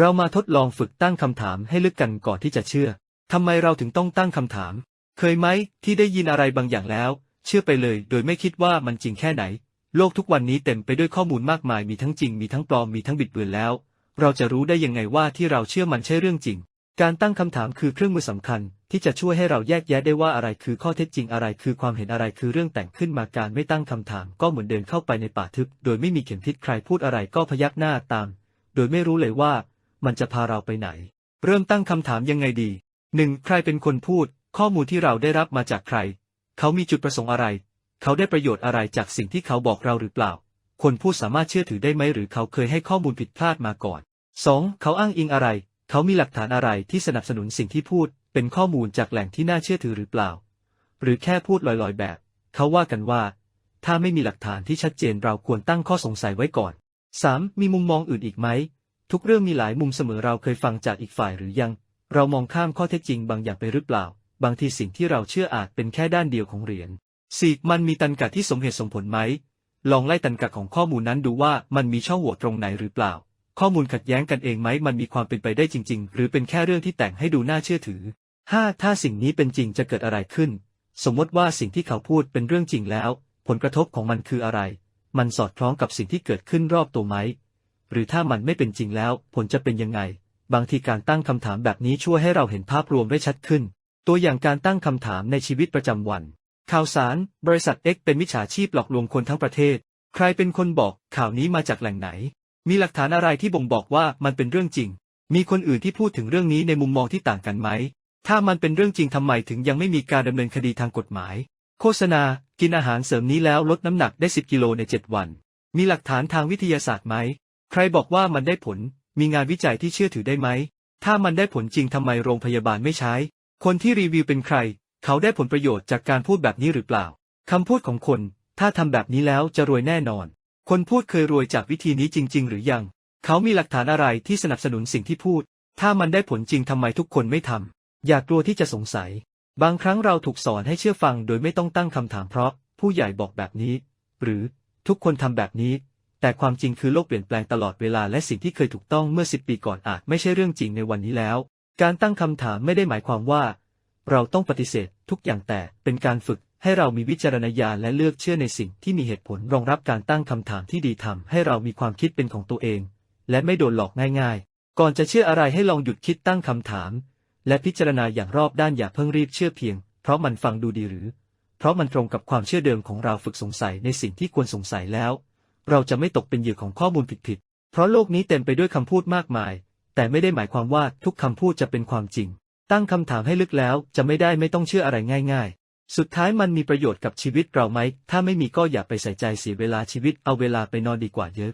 เรามาทดลองฝึกตั้งคำถามให้ลึกกันก่อนที่จะเชื่อ ทำไมเราถึงต้องตั้งคำถาม เคยไหมที่ได้ยินอะไรบางอย่างแล้ว เชื่อไปเลย โดยไม่คิดว่ามันจริงแค่ไหน โลกทุกวันนี้เต็มไปด้วยข้อมูลมากมายมีทั้งจริงมีทั้งปลอมมีทั้งบิดเบือนแล้ว เราจะรู้ได้ยังไงว่าที่เราเชื่อมันใช่เรื่องจริง การตั้งคำถามคือเครื่องมือสำคัญ ที่จะช่วยให้เราแยกแยะได้ว่าอะไรคือข้อเท็จจริงอะไรคือความเห็นอะไรคือเรื่องแต่งขึ้นมาการไม่ตั้งคำถาม ก็เหมือนเดินเข้าไปในป่าทึบ โดยไม่มีเข็มทิศใครพูดอะไรก็พยักหน้าตาม โดยไม่รู้เลยว่า มันจะพาเราไปไหน เริ่มตั้งคำถามยังไงดีหนึ่งใครเป็นคนพูด ข้อมูลที่เราได้รับมาจากใคร เขามีจุดประสงค์อะไร เขาได้ประโยชน์อะไรจากสิ่งที่เขาบอกเราหรือเปล่า คนพูดสามารถเชื่อถือได้ไหมหรือเขาเคยให้ข้อมูลผิดพลาดมาก่อน 2. เขาอ้างอิงอะไร เขามีหลักฐานอะไรที่สนับสนุนสิ่งที่พูด เป็นข้อมูลจากแหล่งที่น่าเชื่อถือหรือเปล่า หรือแค่พูดลอยๆแบบ เขาว่ากันว่า ถ้าไม่มีหลักฐานที่ชัดเจนเราควรตั้งข้อสงสัยไว้ก่อน 3. มีมุมมองอื่นอีกไหม ทุกเรื่องมีหลายมุมเสมอเราเคยฟังจากอีกฝ่ายหรือยัง เรามองข้ามข้อเท็จจริงบางอย่างไปหรือเปล่า บางทีสิ่งที่เราเชื่ออาจเป็นแค่ด้านเดียวของเหรียญ 4. มันมีตันกะที่สมเหตุสมผลไหม ลองไล่ตันกะของข้อมูลนั้นดูว่ามันมีช่องโหว่ตรงไหนหรือเปล่า ข้อมูลขัดแย้งกันเองไหมมันมีความเป็นไปได้จริง ๆ หรือเป็นแค่เรื่องที่แต่งให้ดูน่าเชื่อถือ 5. ถ้าสิ่งนี้เป็นจริงจะเกิดอะไรขึ้น สมมติว่าสิ่งที่เขาพูดเป็นเรื่องจริงแล้ว ผลกระทบของมันคืออะไร มันสอดคล้องกับสิ่งที่เกิดขึ้นรอบตัวไหม หรือถ้ามันไม่เป็นจริงแล้ว ผลจะเป็นยังไง บางทีการตั้งคำถามแบบนี้ช่วยให้เราเห็นภาพรวมได้ชัดขึ้น ตัวอย่างการตั้งคำถามในชีวิตประจำวัน ข่าวสาร บริษัท X เป็นมิจฉาชีพหลอกลวงคนทั้งประเทศ ใครเป็นคนบอก ข่าวนี้มาจากแหล่งไหน มีหลักฐานอะไรที่บ่งบอกว่ามันเป็นเรื่องจริง มีคนอื่นที่พูดถึงเรื่องนี้ในมุมมองที่ต่างกันไหม ถ้ามันเป็นเรื่องจริงทำไมถึงยังไม่มีการดำเนินคดีทางกฎหมาย โฆษณา กินอาหารเสริมนี้แล้วลดน้ำหนักได้ 10 กิโลใน 7 วัน มีหลักฐานทางวิทยาศาสตร์ไหม รบอกว่ามันได้ผล มีงานวิจัยที่เชื่อถือได้ไหม ถ้ามันได้ผลจริงทำไมโรงพยาบาลไม่ใช้ คนที่รีวิวเป็นใคร เขาได้ผลประโยชน์จากการพูดแบบนี้หรือเปล่าคำพูดของคน ถ้าทำแบบนี้แล้วจะรวยแน่นอน คนพูดเคยรวยจากวิธีนี้จริง ๆ หรือยัง เขามีหลักฐานอะไรที่สนับสนุนสิ่งที่พูด ถ้ามันได้ผลจริงทำไมทุกคนไม่ทำ อย่ากลัวที่จะสงสัย บางครั้งเราถูกสอนให้เชื่อฟังโดยไม่ต้องตั้งคำถามเพราะ ผู้ใหญ่บอกแบบนี้ หรือทุกคนทำแบบนี้ แต่ความจริงคือโลกเปลี่ยนแปลงตลอดเวลาและสิ่งที่เคยถูกต้องเมื่อสิบปีก่อนอาจไม่ใช่เรื่องจริงในวันนี้แล้ว การตั้งคำถามไม่ได้หมายความว่า เราต้องปฏิเสธทุกอย่างแต่เป็นการฝึกให้เรามีวิจารณญาณและเลือกเชื่อในสิ่งที่มีเหตุผลรองรับการตั้งคำถามที่ดีทำให้เรามีความคิดเป็นของตัวเอง และไม่โดนหลอกง่ายๆ ก่อนจะเชื่ออะไรให้ลองหยุดคิดตั้งคำถาม และพิจารณาอย่างรอบด้านอย่าเพิ่งรีบเชื่อเพียง เพราะมันฟังดูดีหรือ เพราะมันตรงกับความเชื่อเดิมของเราฝึกสงสัยในสิ่งที่ควรสงสัยแล้ว เราจะไม่ตกเป็นเหยื่อของข้อมูลผิดๆ เพราะโลกนี้เต็มไปด้วยคำพูดมากมาย แต่ไม่ได้หมายความว่าทุกคำพูดจะเป็นความจริง ตั้งคำถามให้ลึกแล้วจะไม่ได้ไม่ต้องเชื่ออะไรง่าย ๆ สุดท้ายมันมีประโยชน์กับชีวิตเราไหม ถ้าไม่มีก็อย่าไปใส่ใจเสียเวลาชีวิตเอาเวลาไปนอนดีกว่าเยอะ